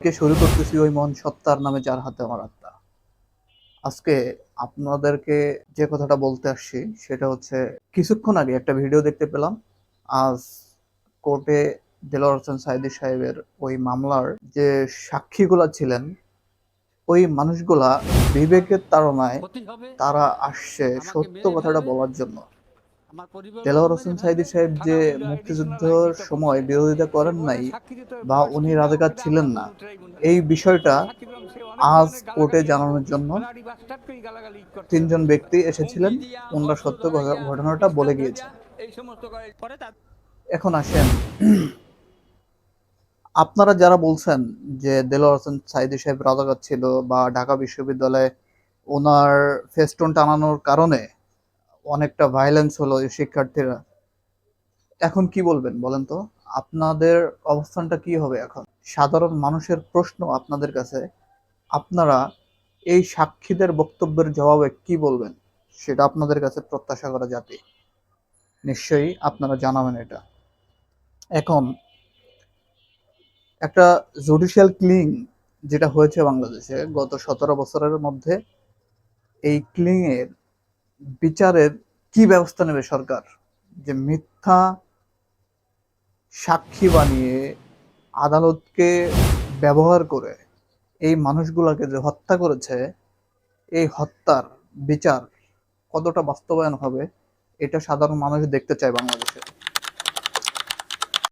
কে শুরু করতেছি ওই মন সত্তার নামে যার হাতে আমার আত্মা। আজকে আপনাদেরকে যে কথাটা বলতে আসছি সেটা হচ্ছে কিছুক্ষণ আগে একটা ভিডিও দেখতে পেলাম। আজ কোর্টে দেলোয়ার হোসেন সাইদি সাহেবের ওই মামলার যে সাক্ষীগুলা ছিলেন ওই মানুষগুলা বিবেকের তাড়নায় তারা আসছে সত্য কথাটা বলার জন্য। দেলোয়ার হোসেন সাইদি সাহেব যে মুক্তিযুদ্ধের সময় বিরোধিতা করেন নাই বা উনি রাজাকার ছিলেন না এই বিষয়টা আজ কোর্টে জানানোর জন্য তিনজন ব্যক্তি এসেছিলেন ওনারা সত্য ঘটনাটা বলে গিয়েছেন এখন আসেন। আপনারা যারা বলছেন যে দেলোয়ার হোসেন সাইদি সাহেব রাজাকার ছিল বা ঢাকা বিশ্ববিদ্যালয়ে ওনার ফেস্টুন টানানোর কারণে অনেকটা ভায়োলেন্স হলো এই শিক্ষার্থীরা। এখন কি বলবেন বলেন তো? আপনাদের অবস্থানটা কি হবে এখন? সাধারণ মানুষের প্রশ্ন আপনাদের কাছে, আপনারা এই সাক্ষীদের বক্তব্যের জবাবে কি বলবেন? সেটা আপনাদের কাছে প্রত্যাশা করা জাতি। নিশ্চয়ই আপনারা জানাবেন এটা। এখন, একটা জুডিশিয়াল ক্লিং যেটা হয়েছে বাংলাদেশে গত সতেরো বছরের মধ্যে, এই ক্লিং এর বিচারের কি ব্যবস্থা নেবে সরকার? যে মিথ্যা সাক্ষী বানিয়ে আদালতকে ব্যবহার করে এই মানুষগুলোকে যে হত্যা করেছে, এই হত্যার বিচার কতটা বাস্তবায়ন হবে, এটা সাধারণ মানুষ দেখতে চায় বাংলাদেশে।